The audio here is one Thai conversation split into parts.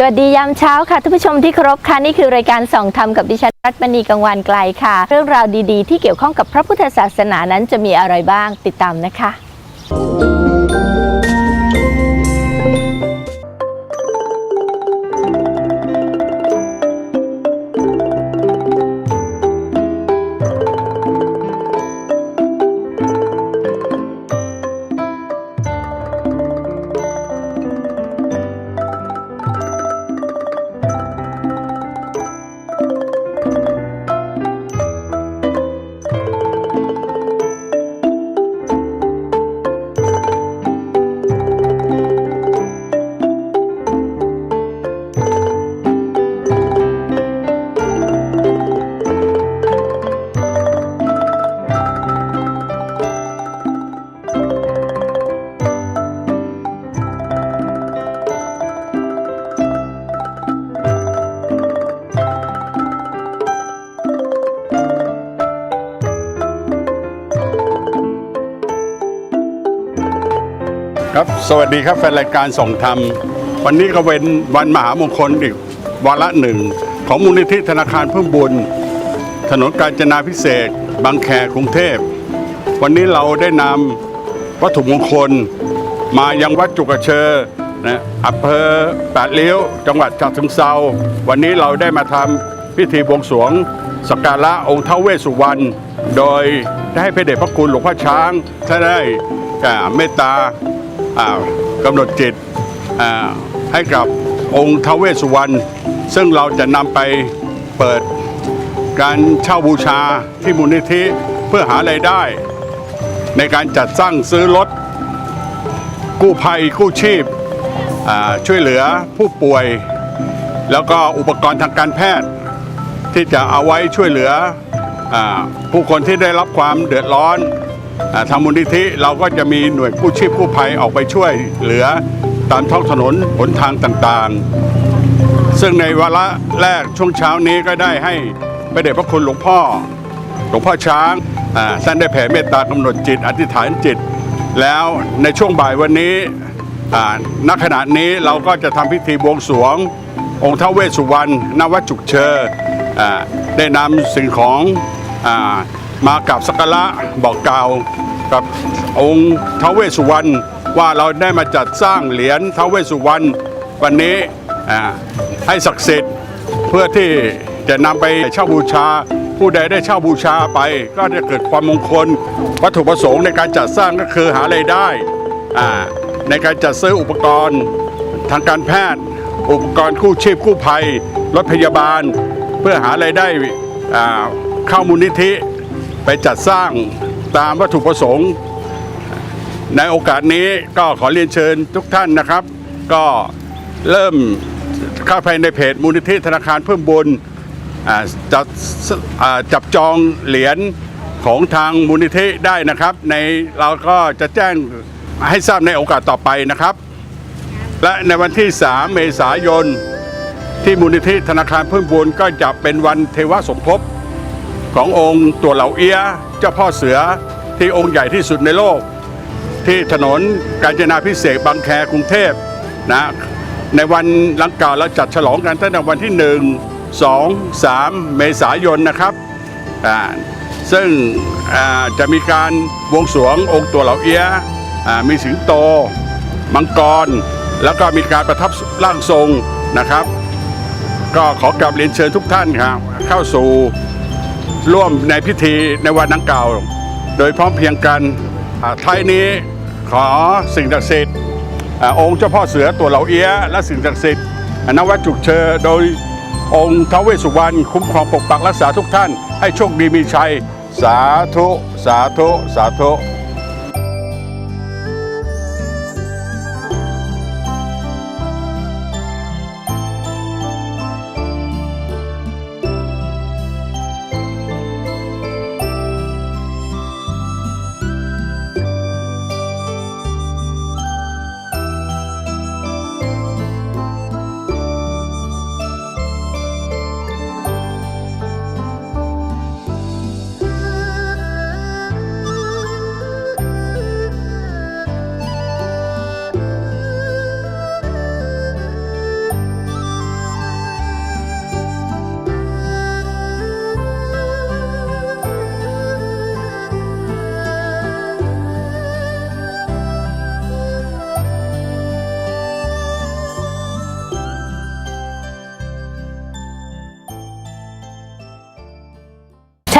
สวัสดียามเช้าค่ะท่านผู้ชมที่เคารพค่ะนี่คือรายการส่องธรรมกับดิฉันรัตมณีกังวานไกลค่ะ เรื่องราวดีๆ ที่เกี่ยวข้องกับพระพุทธศาสนานั้นจะมีอะไรบ้างติดตามนะคะ ครับ สวัสดีครับแฟนรายการส่องธรรม วันนี้ก็เป็นวันมหามงคลอีกวาระหนึ่ง ของมูลนิธิธนาคารเพิ่มบุญ ถนนกาญจนาพิเศษบางแคกรุงเทพ วันนี้เราได้นำวัตถุมงคล มายังวัดจุกเชอนะอำเภอแปดเลี้ยวจังหวัดฉะเชิงเซาวันนี้เราได้มาทำพิธีบวงสรวงสักการะองค์เท้าวเวสุวรรณโดยได้ให้พระเดชพระคุณหลวงพ่อช้างท่านได้อ่เมตตา กำหนดจิตให้กับองค์ท้าวเวสุวรรณซึ่งเราจะนำไปเปิดการเช่าบูชาที่มูลนิธิเพื่อหารายได้ ในการจัดสร้างซื้อรถ กู้ภัยกู้ชีพ ช่วยเหลือผู้ป่วย แล้วก็อุปกรณ์ทางการแพทย์ ที่จะเอาไว้ช่วยเหลืออผู้คนที่ได้รับความเดือดร้อน ทางมูลนิธิเราก็จะมีหน่วยกู้ชีพกู้ภัยออกไปช่วยเหลือตามท้องถนนหนทางต่างๆ ซึ่งในวาระแรกช่วงเช้านี้ก็ได้ให้พระเดชพระคุณหลวงพ่อ หลวงพ่อช้างท่านได้แผ่เมตตากำหนดจิต อธิษฐานจิต แล้วในช่วงบ่ายวันนี้ณขณะนี้เราก็จะทำพิธีบวงสรวง องค์ท้าวเวสสุวรรณณวัดจุกเชออได้นำสิ่งของ มากับสักการะบอกกล่าวกับองค์ท้าวเวสสุวรรณว่าเราได้มาจัดสร้างเหรียญท้าวเวสสุวรรณวันนี้อ่าให้ศักดิ์สิทธิ์เพื่อที่จะนำไปเช่าบูชา ผู้ใดได้เช่าบูชาไป ก็จะเกิดความมงคล วัตถุประสงค์ในการจัดสร้างก็คือหารายได้อ่าในการจัดซื้ออุปกรณ์ทางการแพทย์ อุปกรณ์กู้ชีพกู้ภัยรถพยาบาล เพื่อหารายได้อ่าเข้ามูลนิธิ ไปจัดสร้างตามวัตถุประสงค์ ในโอกาสนี้ก็ขอเรียนเชิญทุกท่านนะครับ ก็เริ่มเข้าไปในเพจมูลนิธิธนาคารเพิ่มบุญจับจับจองเหรียญของทางมูลนิธิได้นะครับ ในเราก็จะแจ้งให้ทราบในโอกาสต่อไปนะครับ และในวันที่ 3 เมษายนที่มูลนิธิธนาคารเพิ่มบุญก็จะเป็นวันเทวสมภพ ขององค์ตัวเหล่าเอียะเจ้าพ่อเสือที่องค์ใหญ่ที่สุดในโลก ที่ถนนกาญจนาพิเศษบางแคกรุงเทพนะในวันลังกาเราจัดฉลองกันตั้งแต่วันที่ 1 2 3 เมษายนนะครับซึ่งจะมีการบวงสรวงองค์ตัวเหล่าเอียะมีสิงโต มังกร แล้วก็มีการประทับร่างทรงนะครับ ก็ขอกลับเรียนเชิญทุกท่านครับเข้าสู่ ร่วมในพิธีในวันดังกล่าว โดยพร้อมเพียงกันไท้ายนี้ขอสิ่งศักดิ์สิทธิ์องค์เจ้าพ่อเสือตัวเหล่าเอี้ยและสิ่งศักดิ์สิทธิ์นวัดจุกเชอโดยองค์ท้าวเวสุวรรณคุ้มครองปกปักรักษาทุกท่าน ให้โชคดีมีชัย สาธุ สาธุ สาธุ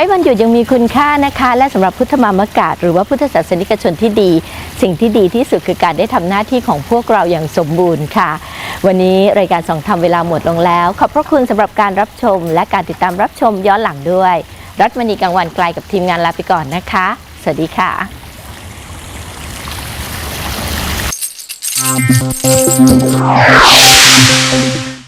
ช้วันหยุดยังมีคุณค่านะคะ และสำหรับพุทธมามกาศหรือว่าพุทธศาสนิกชนที่ดี สิ่งที่ดีที่สุดคือการได้ทำหน้าที่ของพวกเราอย่างสมบูรณ์ค่ะ วันนี้รายการสองธรรมเวลาหมดลงแล้ว ขอบพระคุณสำหรับการรับชม และการติดตามรับชมย้อนหลังด้วย รัฐมณีกลางวันไกลกับทีมงานลาไปก่อนนะคะ สวัสดีค่ะ Thank